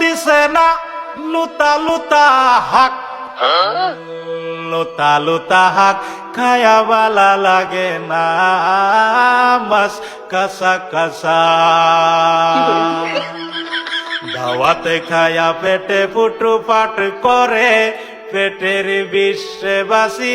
দিছে না, লুতা লুতা হাক। লুতা লুতা হাক, খায়া লাগে না, মাস কাসা কাসা দাওয়াতে খায়া পেটে ফুটু পাট করে, পেটের বিশ্বে বাসি